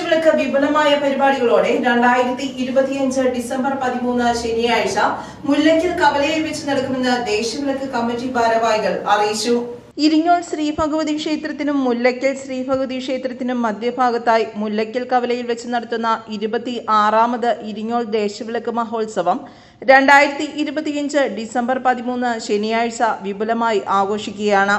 ദേശവിളക്ക് വിപുലമായ പരിപാടികളോടെ രണ്ടായിരത്തി ഇരുപത്തിയഞ്ച് ഡിസംബർ പതിമൂന്ന് ശനിയാഴ്ച മുല്ലയ്ക്കൽ കവലയിൽ വെച്ച് നടക്കുമെന്ന് ദേശവിളക്ക് കമ്മിറ്റി ഭാരവാഹികൾ അറിയിച്ചു. ഇരിങ്ങോൾ ശ്രീ ഭഗവതി ക്ഷേത്രത്തിനും മുല്ലയ്ക്കൽ ശ്രീ ഭഗവതി ക്ഷേത്രത്തിനും മധ്യഭാഗത്തായി മുല്ലയ്ക്കൽ കവലയിൽ വെച്ച് നടത്തുന്ന ഇരുപത്തി ആറാമത് ഇരിങ്ങോൾ ദേശവിളക്ക് മഹോത്സവം രണ്ടായിരത്തി ഇരുപത്തിയഞ്ച് ഡിസംബർ പതിമൂന്ന് ശനിയാഴ്ച വിപുലമായി ആഘോഷിക്കുകയാണ്.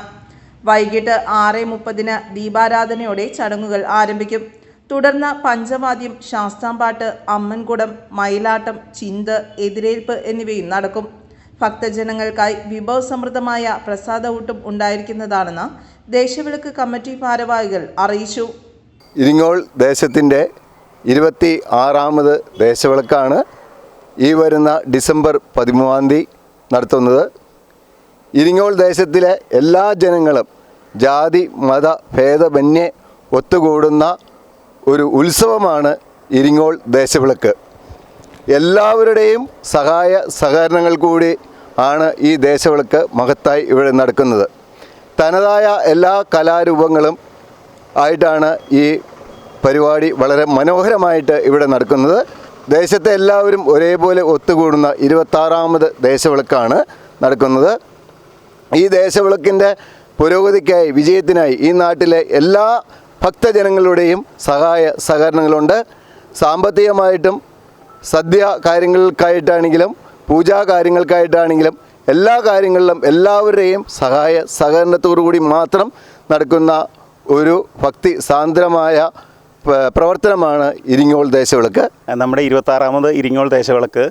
വൈകിട്ട് ആറ് മുപ്പതിന് ദീപാരാധനയോടെ ചടങ്ങുകൾ ആരംഭിക്കും. തുടർന്ന് പഞ്ചവാദ്യം ശാസ്താംപാട്ട് അമ്മൻകുടം മയിലാട്ടം ചിന്ത് എതിരേൽപ്പ് എന്നിവയും നടക്കും. ഭക്തജനങ്ങൾക്കായി വിഭവസമൃദ്ധമായ പ്രസാദ ഊട്ടും ഉണ്ടായിരിക്കുന്നതാണെന്ന് ദേശവിളക്ക് കമ്മിറ്റി ഭാരവാഹികൾ അറിയിച്ചു. ഇരിങ്ങോൾ ദേശത്തിന്റെ ഇരുപത്തി ആറാമത് ദേശവിളക്കാണ് ഈ വരുന്ന ഡിസംബർ പതിമൂന്നാം തീയതി നടത്തുന്നത്. ഇരിങ്ങോൾ ദേശത്തിലെ എല്ലാ ജനങ്ങളും ജാതി മത ഭേദമന്യേ ഒത്തുകൂടുന്ന ഒരു ഉത്സവമാണ് ഇരിങ്ങോൾ ദേശവിളക്ക്. എല്ലാവരുടെയും സഹായ സഹകരണങ്ങൾ കൂടി ആണ് ഈ ദേശവിളക്ക് മഹത്തായി ഇവിടെ നടക്കുന്നത്. തനതായ എല്ലാ കലാരൂപങ്ങളും ആയിട്ടാണ് ഈ പരിപാടി വളരെ മനോഹരമായിട്ട് ഇവിടെ നടക്കുന്നത്. ദേശത്തെ എല്ലാവരും ഒരേപോലെ ഒത്തുകൂടുന്ന ഇരുപത്താറാമത് ദേശവിളക്കാണ് നടക്കുന്നത്. ഈ ദേശവിളക്കിന്റെ പുരോഗതിക്കായി വിജയത്തിനായി ഈ നാട്ടിലെ എല്ലാ ഭക്തജനങ്ങളുടെയും സഹായ സഹകരണങ്ങളുണ്ട്. സാമ്പത്തികമായിട്ടും സദ്യ കാര്യങ്ങൾക്കായിട്ടാണെങ്കിലും പൂജാ കാര്യങ്ങൾക്കായിട്ടാണെങ്കിലും എല്ലാ കാര്യങ്ങളിലും എല്ലാവരുടെയും സഹായ സഹകരണത്തോടു കൂടി മാത്രം നടക്കുന്ന ഒരു ഭക്തി സാന്ദ്രമായ പ്രവർത്തനമാണ് ഇരിങ്ങോൾ ദേശവിളക്ക്. നമ്മുടെ ഇരുപത്താറാമത് ഇരിങ്ങോൾ ദേശവിളക്ക്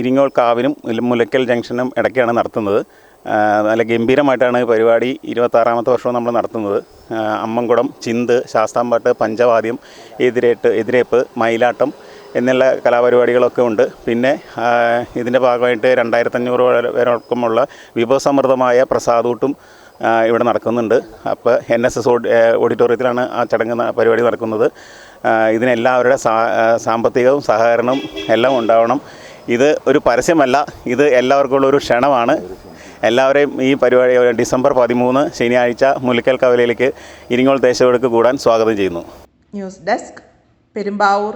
ഇരിങ്ങോൾ കാവിനും മുലക്കൽ ജംഗ്ഷനും ഇടയ്ക്കാണ് നടത്തുന്നത്. നല്ല ഗംഭീരമായിട്ടാണ് പരിപാടി ഇരുപത്താറാമത്തെ വർഷവും നമ്മൾ നടത്തുന്നത്. അമ്മൻകുടം ചിന്ത് ശാസ്താംപാട്ട് പഞ്ചവാദ്യം എതിരേട്ട് എതിരേപ്പ് മയിലാട്ടം എന്നുള്ള കലാപരിപാടികളൊക്കെ ഉണ്ട്. പിന്നെ ഇതിന്റെ ഭാഗമായിട്ട് രണ്ടായിരത്തഞ്ഞൂറ് പേരടക്കമുള്ള വിഭവസമൃദ്ധമായ പ്രസാദൂട്ടും ഇവിടെ നടക്കുന്നുണ്ട്. അപ്പോൾ എൻ എസ് എസ് ഓഡിറ്റോറിയത്തിലാണ് ആ ചടങ്ങ് പരിപാടി നടക്കുന്നത്. ഇതിനെല്ലാവരുടെ സാമ്പത്തികവും സഹകരണവും എല്ലാം ഉണ്ടാവണം. ഇത് ഒരു പരസ്യമല്ല ഇത് എല്ലാവർക്കുള്ള ഒരു ക്ഷണമാണ്. എല്ലാവരെയും ഈ പരിപാടി ഡിസംബർ പതിമൂന്ന് ശനിയാഴ്ച മുലിക്കൽ കവലയിലേക്ക് ഇരിങ്ങോൾ ദേശവിടക്ക് കൂടാൻ സ്വാഗതം ചെയ്യുന്നു. News desk Perumbavoor.